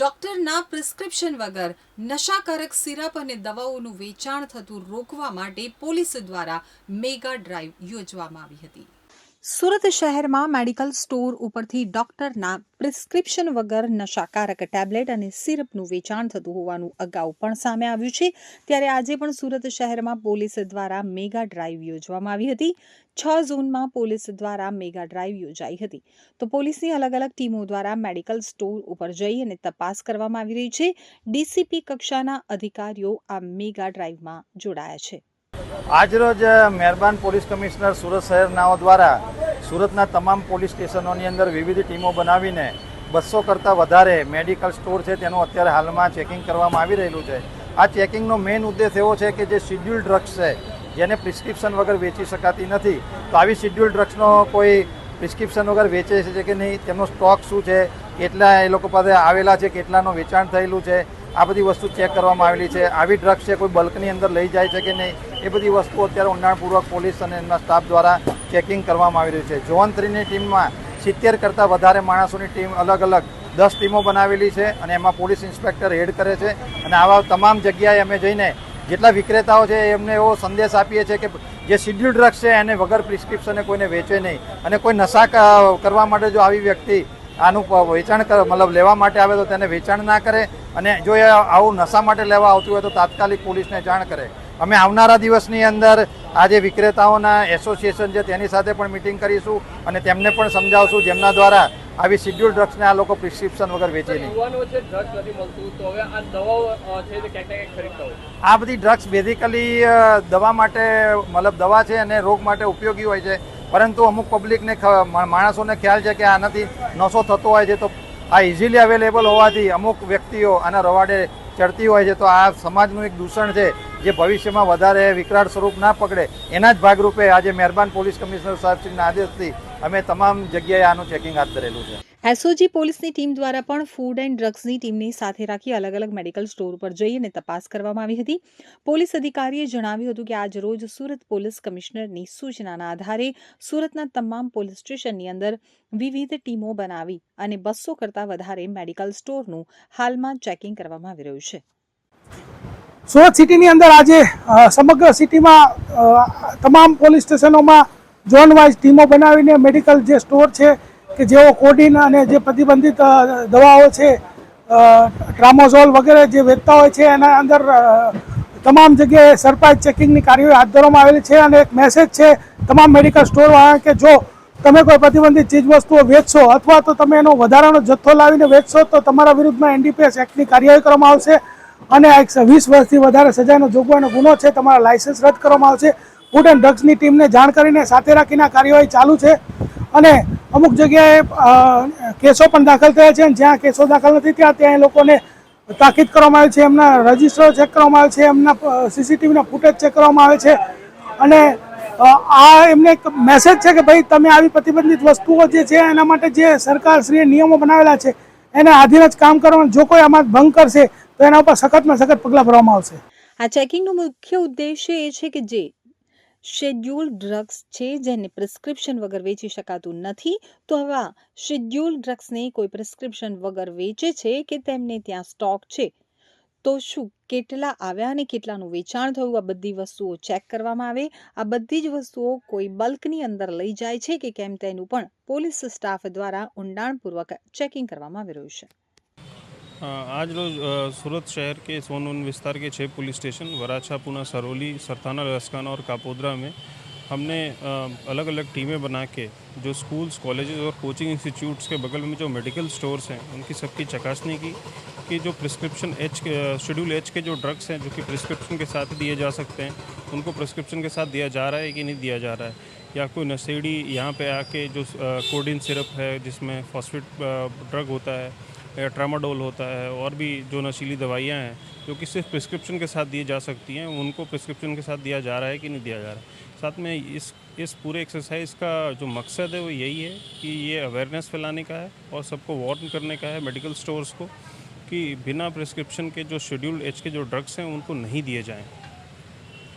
ડોક્ટરના prescription વગર નશાકારક syrup અને દવાઓનું વેચાણ થતું રોકવા માટે પોલીસ દ્વારા મેગા ડ્રાઈવ યોજવામાં આવી હતી. સુરત શહેરમાં મેડિકલ સ્ટોર ઉપરથી ડોક્ટરના પ્રિસ્ક્રિપ્શન વગર નશાકારક ટેબ્લેટ અને સિરપનું વેચાણ થતું હોવાનું અગાઉ પણ સામે આવ્યું છે. ત્યારે આજે પણ સુરત શહેરમાં પોલીસ દ્વારા મેગા ડ્રાઈવ યોજવામાં આવી હતી. છ ઝોનમાં પોલીસ દ્વારા મેગા ડ્રાઈવ યોજાઈ હતી. તો પોલીસની અલગ અલગ ટીમો દ્વારા મેડિકલ સ્ટોર ઉપર જઈ અને તપાસ કરવામાં આવી રહી છે. ડીસીપી કક્ષાના અધિકારીઓ આ મેગા ડ્રાઈવમાં જોડાયા છે. આજરોજ મહેરબાન પોલીસ કમિશનર સુરત શહેરનાઓ દ્વારા સુરતના તમામ પોલીસ સ્ટેશનોની અંદર વિવિધ ટીમો બનાવીને બસો કરતાં વધારે મેડિકલ સ્ટોર છે તેનું અત્યારે હાલમાં ચેકિંગ કરવામાં આવી રહેલું છે. આ ચેકિંગનો મેઇન ઉદ્દેશ એવો છે કે જે શિડ્યુલ ડ્રગ્સ છે, જેને પ્રિસ્ક્રિપ્શન વગર વેચી શકાતી નથી, તો આવી શિડ્યુલ ડ્રગ્સનો કોઈ પ્રિસ્ક્રિપ્શન વગર વેચે છે કે નહીં, તેમનો સ્ટોક શું છે કેટલા એ લોકો પાસે આવેલા છે, કેટલાનું વેચાણ થયેલું છે, આ બધી વસ્તુ ચેક કરવામાં આવેલી છે. આવી ડ્રગ્સ છે, કોઈ બલ્કની અંદર લઈ જાય છે કે નહીં, એ બધી વસ્તુઓ અત્યારે ઊંડાણપૂર્વક પોલીસ અને એમના સ્ટાફ દ્વારા ચેકિંગ કરવામાં આવી રહ્યું છે. ઝોન થ્રીની ટીમમાં સિત્તેર કરતાં વધારે માણસોની ટીમ અલગ અલગ દસ ટીમો બનાવેલી છે અને એમાં પોલીસ ઇન્સ્પેક્ટર હેડ કરે છે અને આવા તમામ જગ્યાએ અમે જઈને જેટલા વિક્રેતાઓ છે એમને એવો સંદેશ આપીએ છીએ કે જે શિડ્યુલ ડ્રગ્સ છે, એને વગર પ્રિસ્ક્રિપ્શને કોઈને વેચે નહીં. અને કોઈ નશા કરવા માટે જો આવી વ્યક્તિ આનું વેચાણ મતલબ લેવા માટે આવે તો તેને વેચાણ ના કરે અને જો એ આવું નશા માટે લેવા આવતું હોય તો તાત્કાલિક પોલીસને જાણ કરે. અમે આવનારા દિવસની અંદર આજે વિક્રેતાઓના એસોસિએશન છે તેની સાથે પણ મિટિંગ કરીશું અને તેમને પણ સમજાવશું જેમના દ્વારા આવી શિડ્યુલ ડ્રગ્સને આ લોકો પ્રિસ્ક્રિપ્શન વગર વેચે નહીં. આ બધી ડ્રગ્સ બેઝિકલી દવા માટે મતલબ દવા છે અને રોગ માટે ઉપયોગી હોય છે. પરંતુ અમુક પબ્લિકને માણસોને ખ્યાલ છે કે આનાથી નશો થતો હોય છે, તો આ ઇઝીલી અવેલેબલ હોવાથી અમુક વ્યક્તિઓ આના રવાડે ચડતી હોય છે. તો આ સમાજનું એક દૂષણ છે, જે ભવિષ્યમાં વધારે વિકરાળ સ્વરૂપ ના પકડે. એના જ ભાગરૂપે આજે મહેરબાન પોલીસ કમિશનર સાહેબશ્રીના આદેશથી અમે તમામ જગ્યાએ આનું ચેકિંગ હાથ ધરેલું છે. એસઓજી પોલીસની ટીમ દ્વારા પણ ફૂડ એન્ડ ડ્રગ્સની ટીમની સાથે રાખી અલગ અલગ મેડિકલ સ્ટોર પર જઈ અને તપાસ કરવામાં આવી હતી. પોલીસ અધિકારીએ જણાવ્યું હતું કે આજ રોજ સુરત પોલીસ કમિશનરની સૂચનાના આધારે સુરતના તમામ પોલીસ સ્ટેશનની અંદર વિવિધ ટીમો બનાવી અને બસો કરતાં વધારે મેડિકલ સ્ટોરનું હાલમાં ચેકિંગ કરવામાં આવી રહ્યું છે. સુરત સિટીની અંદર આજે સમગ્ર સિટીમાં તમામ પોલીસ સ્ટેશનોમાં ઝોન વાઇઝ ટીમો બનાવીને મેડિકલ જે સ્ટોર છે કે જેઓ કોડિન અને જે પ્રતિબંધિત દવાઓ છે ટ્રામોઝોલ વગેરે જે વેચતા હોય છે, એના અંદર તમામ જગ્યાએ સરપ્રાઇઝ ચેકિંગની કાર્યવાહી હાથ ધરવામાં આવેલી છે અને એક મેસેજ છે તમામ મેડિકલ સ્ટોરવાળા કે જો તમે કોઈ પ્રતિબંધિત ચીજવસ્તુઓ વેચશો અથવા તો તમે એનો વધારાનો જથ્થો લાવીને વેચશો તો તમારા વિરુદ્ધમાં એનડીપીએસ એક્ટની કાર્યવાહી કરવામાં આવશે અને આ વીસ વર્ષથી વધારે સજાનો જોગવાઈનો ગુનો છે, તમારા લાયસન્સ રદ કરવામાં આવશે. ફૂડ એન્ડ ડ્રગ્સની ટીમને જાણ કરીને સાથે રાખીને કાર્યવાહી ચાલુ છે અને અમુક જગ્યાએ કેસો પણ દાખલ થયા છે અને જ્યાં કેસો દાખલ નથી ત્યાં ત્યાં એ લોકોને તાકીદ કરવામાં આવે છે, એમના રજિસ્ટરો ચેક કરવામાં આવે છે, એમના સીસીટીવીના ફૂટેજ ચેક કરવામાં આવે છે. અને આ એમને એક મેસેજ છે કે ભાઈ, તમે આવી પ્રતિબંધિત વસ્તુઓ જે છે, એના માટે જે સરકારશ્રીએ નિયમો બનાવેલા છે, એને આધીન જ કામ કરવાનું, જો કોઈ આમાં ભંગ કરશે, તો એના ઉપર સખતમાં સખત પગલાં ભરવામાં આવશે. આ ચેકિંગનો મુખ્ય ઉદ્દેશ્ય એ છે કે જે શેડ્યુલ ડ્રગ્સ છે, જેને પ્રિસ્ક્રિપ્શન વગર વેચી શકાતું નથી. તો આવા શેડ્યુલ ડ્રગ્સને કોઈ પ્રિસ્ક્રિપ્શન વગર વેચે છે કે તેમને ત્યાં સ્ટોક છે? તો શું કેટલા આવ્યા અને કેટલાનું વેચાણ થયું? આ બધી વસ્તુઓ ચેક કરવામાં આવે. આ બધી જ વસ્તુઓ કોઈ બલ્કની અંદર લઈ જાય છે કે કેમ તેનું પણ પોલીસ સ્ટાફ દ્વારા ઊંડાણપૂર્વક ચેકિંગ કરવામાં આવી રહ્યું છે. आज रोज सूरत शहर के सोनवन विस्तार के छः पुलिस स्टेशन, वराछा, पुना, सरोली, सरथाना रसकाना और कापोद्रा में हमने अलग अलग टीमें बना के जो स्कूल्स, कॉलेजेस और कोचिंग इंस्टीट्यूट्स के बगल में जो मेडिकल स्टोर्स हैं, उनकी सबकी चकासनी की कि जो प्रिस्क्रिप्शन एच शेड्यूल एच के जो ड्रग्स हैं, जो कि प्रिस्क्रिप्शन के साथ दिए जा सकते हैं, उनको प्रिस्क्रिप्शन के साथ दिया जा रहा है कि नहीं दिया जा रहा है? या कोई नशेड़ी यहाँ पे आके जो कोडिन सिरप है, जिसमें फॉस्फेट ड्रग होता है ट्रामाडोल होता है, और भी जो नशीली दवाइयाँ हैं, जो कि सिर्फ़ प्रिस्क्रिप्शन के साथ दी जा सकती हैं, उनको प्रिस्क्रिप्शन के साथ दिया जा रहा है कि नहीं दिया जा रहा है? साथ में इस इस पूरे एक्सरसाइज का जो मकसद है, वो यही है कि ये अवेयरनेस फैलाने का है और सबको वार्न करने का है मेडिकल स्टोर्स को कि बिना प्रिस्क्रिप्शन के जो शेड्यूल्ड एच के जो ड्रग्स हैं, उनको नहीं दिए जाएँ।